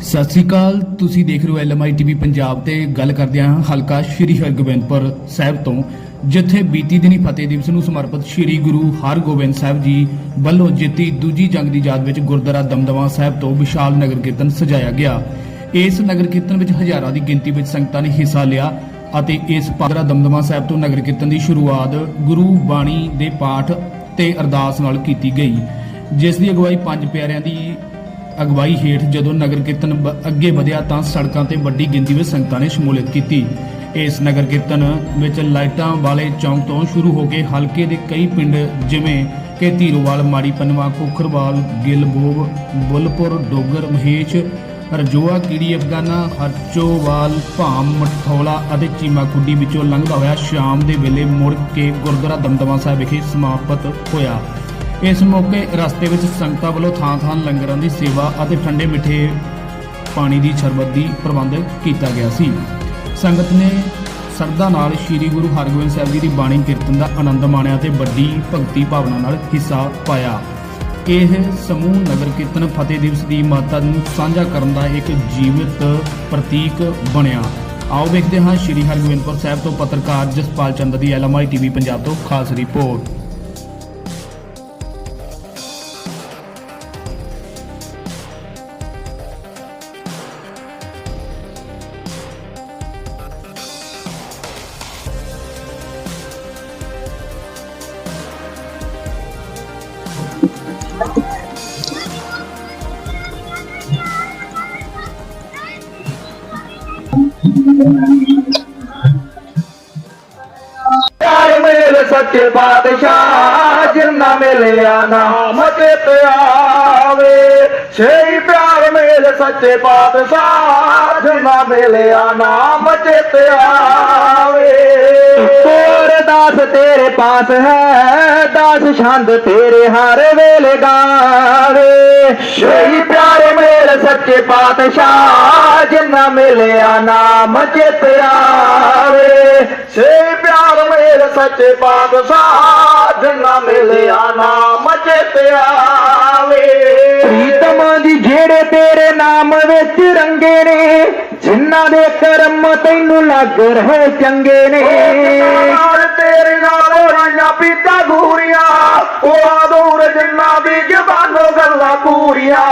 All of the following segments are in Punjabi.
ਸਤਿ ਸ੍ਰੀ ਅਕਾਲ। ਤੁਸੀਂ ਦੇਖ ਰਹੇ ਹੋ ਐਲਐਮਆਈ ਟੀਵੀ ਪੰਜਾਬ ਤੇ ਗੱਲ ਕਰਦੇ ਹਾਂ ਹਲਕਾ ਸ਼੍ਰੀ ਹਰਗੋਬਿੰਦਪੁਰ ਸਾਹਿਬ ਤੋਂ, ਜਿੱਥੇ ਬੀਤੀ ਦਿਨੀ ਫਤਿਹ ਦਿਵਸ ਨੂੰ ਸਮਰਪਿਤ ਸ਼੍ਰੀ ਗੁਰੂ ਹਰਗੋਬਿੰਦ ਸਾਹਿਬ ਜੀ ਵੱਲੋਂ ਜਿੱਤੀ ਦੂਜੀ ਜੰਗ ਦੀ ਯਾਦ ਵਿੱਚ ਗੁਰਦੁਆਰਾ ਦਮਦਮਾ ਸਾਹਿਬ ਤੋਂ ਵਿਸ਼ਾਲ ਨਗਰ ਕੀਰਤਨ ਸਜਾਇਆ ਗਿਆ। ਇਸ ਨਗਰ ਕੀਰਤਨ ਵਿੱਚ ਹਜ਼ਾਰਾਂ ਦੀ ਗਿਣਤੀ ਵਿੱਚ ਸੰਗਤਾਂ ਨੇ ਹਿੱਸਾ ਲਿਆ ਅਤੇ ਇਸ ਪਾਦਰਾ ਦਮਦਮਾ ਸਾਹਿਬ ਤੋਂ ਨਗਰ ਕੀਰਤਨ ਦੀ ਸ਼ੁਰੂਆਤ ਗੁਰੂ ਬਾਣੀ ਦੇ ਪਾਠ ਤੇ ਅਰਦਾਸ ਨਾਲ ਕੀਤੀ ਗਈ, ਜਿਸ ਦੀ ਅਗਵਾਈ ਪੰਜ ਪਿਆਰਿਆਂ ਦੀ ਅਗਵਾਈ ਹੇਠ ਜਦੋਂ ਨਗਰ ਕੀਰਤਨ ਬ- ਅੱਗੇ ਵਧਿਆ ਤਾਂ ਸੜਕਾਂ ਤੇ ਵੱਡੀ ਗਿਣਤੀ ਵਿੱਚ ਸੰਗਤਾਂ ਨੇ ਸ਼ਮੂਲੀਅਤ ਕੀਤੀ। ਇਸ ਨਗਰ ਕੀਰਤਨ ਵਿੱਚ ਲਾਈਟਾਂ ਵਾਲੇ ਚੌਂਕ ਤੋਂ ਸ਼ੁਰੂ ਹੋ ਕੇ ਹਲਕੇ ਦੇ ਕਈ ਪਿੰਡ ਜਿਵੇਂ ਕਿ ਧੀਰੋਵਾਲ, ਮਾੜੀ ਪੰਨਵਾ ਕੋਖਰਵਾਲ ਗਿੱਲਬੋਬ ਬੁੱਲਪੁਰ, ਡੋਗਰ, ਮਹੇਸ਼, ਰਜੋਆ, ਕੀੜੀ, ਅਫਗਾਨਾ, ਹਰਚੋਵਾਲ, ਭਾਮ, ਮਠੌਲਾ ਅਤੇ ਚੀਮਾ ਖੁੱਡੀ ਵਿੱਚੋਂ ਲੰਘਦਾ ਹੋਇਆ ਸ਼ਾਮ ਦੇ ਵੇਲੇ ਮੁੜ ਕੇ ਗੁਰਦੁਆਰਾ ਦਮਦਮਾ ਸਾਹਿਬ ਵਿਖੇ ਸਮਾਪਤ ਹੋਇਆ। ਇਸ ਮੌਕੇ ਰਸਤੇ ਵਿੱਚ ਸੰਗਤਾਂ ਵੱਲੋਂ ਥਾਂ-ਥਾਂ ਲੰਗਰਾਂ ਦੀ ਸੇਵਾ ਅਤੇ ਠੰਡੇ ਮਿੱਠੇ ਪਾਣੀ ਦੀ ਸ਼ਰਬਤ ਦੀ ਪ੍ਰਬੰਧ ਕੀਤਾ ਗਿਆ ਸੀ। ਸੰਗਤ ਨੇ ਸਰਦਾ ਨਾਲ ਸ੍ਰੀ ਗੁਰੂ ਹਰਗੋਬਿੰਦ ਸਾਹਿਬ ਜੀ ਦੀ ਬਾਣੀ ਕੀਰਤਨ ਦਾ ਆਨੰਦ ਮਾਣਿਆ ਤੇ ਵੱਡੀ ਭਗਤੀ ਭਾਵਨਾ ਨਾਲ ਹਿੱਸਾ ਪਾਇਆ। ਇਹ ਸਮੂਹ ਨਗਰ ਕੀਰਤਨ ਫਤਿਹ ਦਿਵਸ ਦੀ ਮਹੱਤਤਾ ਨੂੰ ਸਾਂਝਾ ਕਰਨ ਦਾ ਇੱਕ ਜੀਵਤ ਪ੍ਰਤੀਕ ਬਣਿਆ। ਆਓ ਵੇਖਦੇ ਹਾਂ ਸ੍ਰੀ ਹਰਗੋਬਿੰਦਪੁਰ ਸਾਹਿਬ ਤੋਂ ਪੱਤਰਕਾਰ ਜਸਪਾਲ ਚੰਦ ਦੀ ਐਲਐਮਆਈ ਟੀਵੀ ਪੰਜਾਬ ਤੋਂ ਖਾਸ ਰਿਪੋਰਟ। ਪਿਆਰ ਮੇਲ ਸੱਚੇ ਬਾਦਸ਼ਾਹ, ਜਿੰਨਾ ਮਿਲਿਆ ਨਾਮ ਚਿਤ ਆਵੇ ਛੇ ਪਿਆਰ ਮੇਲ ਸੱਚੇ ਬਾਦਸ਼ਾਹ, ਜਿੰਨਾ ਮਿਲਿਆ ਨਾਮ ਚਿਤ ਆਵੇ ਦਾਸ ਤੇਰੇ ਪਾਸ ਹੈ ਦਾਸ ਛੰਦ ਤੇਰੇ ਹਰ ਵੇਲੇ ਗਾਵੇ। ਛੇ ਪਿਆਰ ਮੇਲ ਸੱਚੇ ਬਾਦਸ਼ਾਹ ਜਿੰਨਾ ਮਿਲਿਆ ਨਾਮ ਚਿਤ ਆਵੇ। ਛੇ ਪਿਆਰ ਮੇਰੇ ਸੱਚੇ ਪਾਤਸ਼ਾਹ ਜਿੰਨਾ ਮਿਲਿਆ ਨਾਮ ਚਿਤ ਆਵੇ। ਪ੍ਰੀਤਮ ਦੀ ਜਿਹੜੇ ਤੇਰੇ ਨਾਮ ਵਿੱਚ ਰੰਗੇ ਨੇ ਜਿਨ੍ਹਾਂ ਦੇ ਕਰਮ ਤੈਨੂੰ ਲੱਗ ਰਹੇ ਚੰਗੇ ਨੇ। ਨਾਲ ਤੇਰੇ ਨਾਲ ਰਾਈਆਂ ਪੀਤਾ ਗੂਰੀਆਂ ਉਹ ਦੂਰ ਜਿਨ੍ਹਾਂ ਦੀ ਜ਼ਬਾਨੋਂ ਗੱਲਾਂ ਪੂਰੀਆਂ।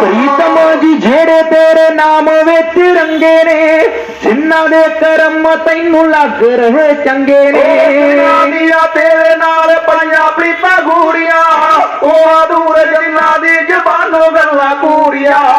ਪ੍ਰੀਤਮ ਜੀ ਜਿਹੜੇ ਤੇਰੇ ਨਾਮ ਵਿੱਚ ਰੰਗੇ ਨੇ ਜਿਨ੍ਹਾਂ ਦੇ ਕਰਮ ਤੈਨੂੰ ਲੱਗ ਰਹੇ ਚੰਗੇ ਨੇ। ਦੀਆਂ ਤੇਰੇ ਨਾਲ ਪਾਈਆਂ ਪ੍ਰੀਤਾਂ ਗੂੜੀਆਂ ਉਹ ਦੂਰ ਜਿਨ੍ਹਾਂ ਦੀ ਜ਼ਬਾਨੋਂ ਗੱਲਾਂ ਪੂਰੀਆਂ।